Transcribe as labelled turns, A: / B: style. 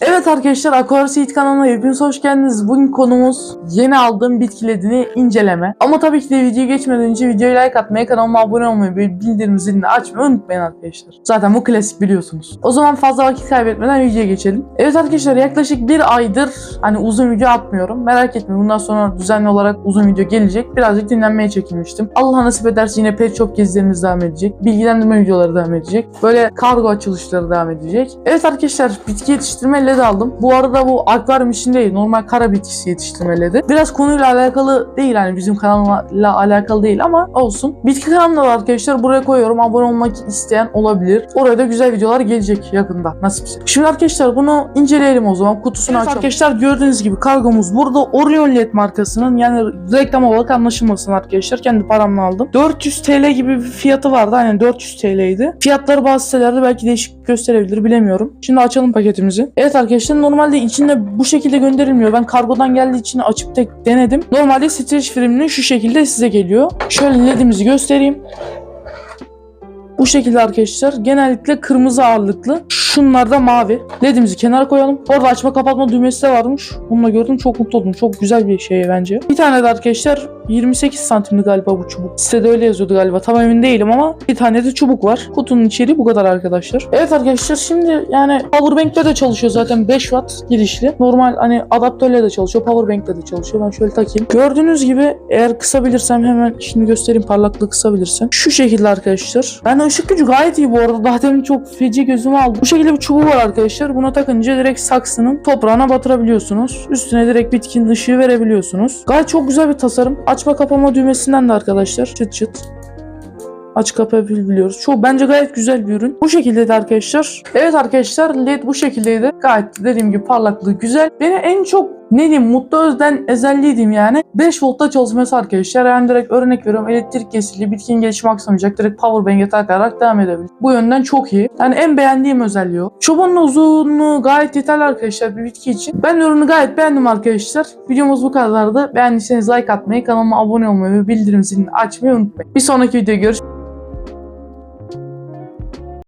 A: Evet arkadaşlar Aquarius Eat kanalına hepiniz hoş geldiniz. Bugün konumuz yeni aldığım bitki ledini inceleme. Ama tabii ki de videoya geçmeden önce videoya like atmayı, kanalıma abone olmayı ve bildirim zilini açmayı unutmayın arkadaşlar. Zaten bu klasik biliyorsunuz. O zaman fazla vakit kaybetmeden videoya geçelim. Evet arkadaşlar yaklaşık bir aydır hani uzun video atmıyorum. Merak etmeyin bundan sonra düzenli olarak uzun video gelecek. Birazcık dinlenmeye çekilmiştim. Allah nasip ederse yine pet shop gezilerimiz devam edecek. Bilgilendirme videoları devam edecek. Böyle kargo açılışları devam edecek. Evet arkadaşlar bitki yetiştirme ledi aldım. Bu arada bu akvaryum için değil. Normal kara bitkisi yetiştirme ledi. Biraz konuyla alakalı değil hani bizim kanalla alakalı değil ama olsun. Bitki kanalımda var arkadaşlar. Buraya koyuyorum. Abone olmak isteyen olabilir. Oraya da güzel videolar gelecek yakında nasipse. Şimdi arkadaşlar bunu inceleyelim o zaman. Kutusunu
B: Evet
A: açalım. Arkadaşlar gördüğünüz gibi kargomuz burada. Orion LED markasının yani reklam olarak anlaşılmasın arkadaşlar. Kendi paramla aldım. 400 TL gibi bir fiyatı vardı. Aynen 400 TL'ydi. Fiyatları bazı sitelerde belki değişik gösterebilir bilemiyorum. Şimdi açalım paketimizi. Evet arkadaşlar normalde içinde bu şekilde gönderilmiyor. Ben kargodan geldiği için açıp tek denedim. Normalde streç filminin şu şekilde size geliyor. Şöyle ledimizi göstereyim. Bu şekilde arkadaşlar. Genellikle kırmızı ağırlıklı. Şunlar da mavi. LED'imizi kenara koyalım. Orada açma kapatma düğmesi de varmış. Bunu da gördüm. Çok mutlu oldum. Çok güzel bir şey bence. Bir tane de arkadaşlar 28 santimli galiba bu çubuk. Sitede öyle yazıyordu galiba. Tam emin değilim ama bir tane de çubuk var. Kutunun içeriği bu kadar arkadaşlar. Evet arkadaşlar şimdi yani powerbank'le de çalışıyor zaten 5 watt girişli. Normal hani adaptörle de çalışıyor. Powerbank'le de çalışıyor. Ben şöyle takayım. Gördüğünüz gibi eğer kısabilirsem hemen şimdi göstereyim parlaklığı kısabilirsem. Şu şekilde arkadaşlar. Ben ışık gücü gayet iyi bu arada. Daha demin çok feci gözüme aldı. Bu şekilde bir çubuğu var arkadaşlar. Buna takınca direkt saksının toprağına batırabiliyorsunuz. Üstüne direkt bitkinin ışığı verebiliyorsunuz. Gayet çok güzel bir tasarım. Açma kapama düğmesinden de arkadaşlar çıt çıt aç kapayabiliyoruz. Çok bence gayet güzel bir ürün. Bu şekildeydi arkadaşlar. Evet arkadaşlar led bu şekildeydi. Gayet dediğim gibi parlaklığı güzel. Beni en çok ne diyeyim mutlu özden ezelliydim yani. 5 voltta çalışması arkadaşlar. Yani direkt örnek veriyorum elektrik kesildi. Bitkinin gelişimi aksamayacak. Direkt powerbank'e takarak devam edebilir. Bu yönden çok iyi. Yani en beğendiğim özelliği o. Çubuğun uzunluğu gayet yeterli arkadaşlar bir bitki için. Ben ürünü gayet beğendim arkadaşlar. Videomuz bu kadardı. Beğendiyseniz like atmayı, kanalıma abone olmayı ve bildirim zilini açmayı unutmayın. Bir sonraki videoda görüşürüz.